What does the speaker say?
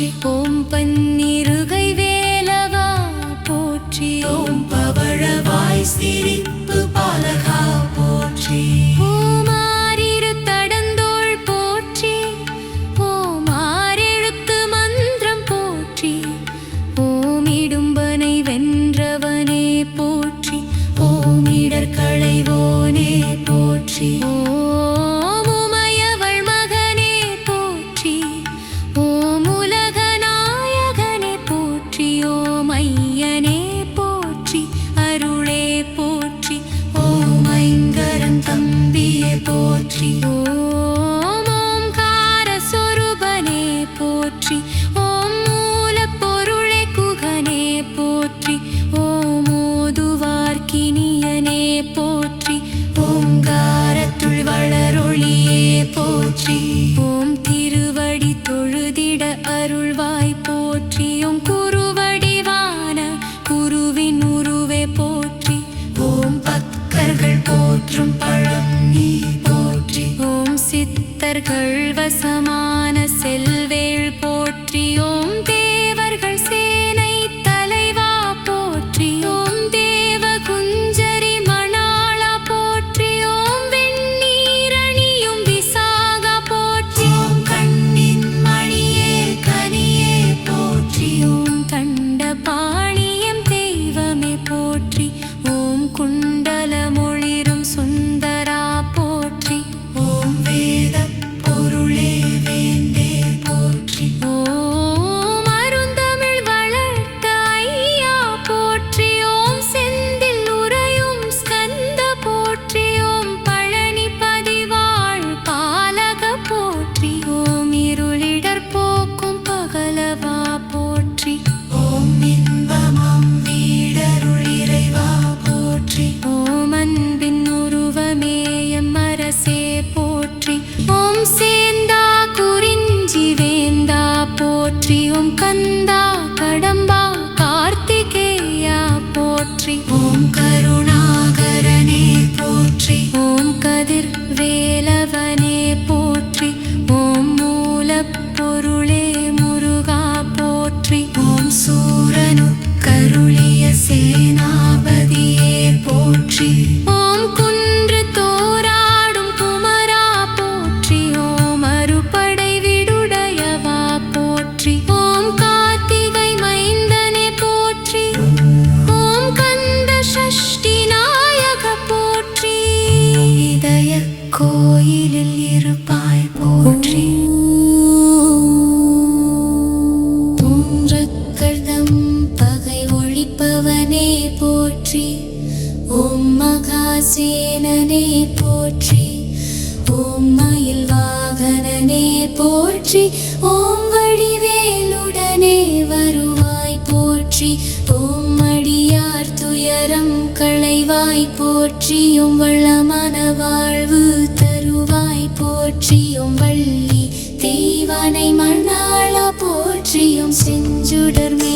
hoje सर्वसमान பவனே போற்றி ஓம் மகாசேனனே போற்றி ஓம் மயில் வாகனனே போற்றி ஓம் வடிவேலுடனே வருவாய் போற்றி ஓம் அடியார் துயரம் களைவாய் போற்றியும் வள்ளமான வாழ்வு தருவாய் போற்றியும் வள்ளி தெய்வானை மண்ணாள போற்றியும் செஞ்சுடர்மே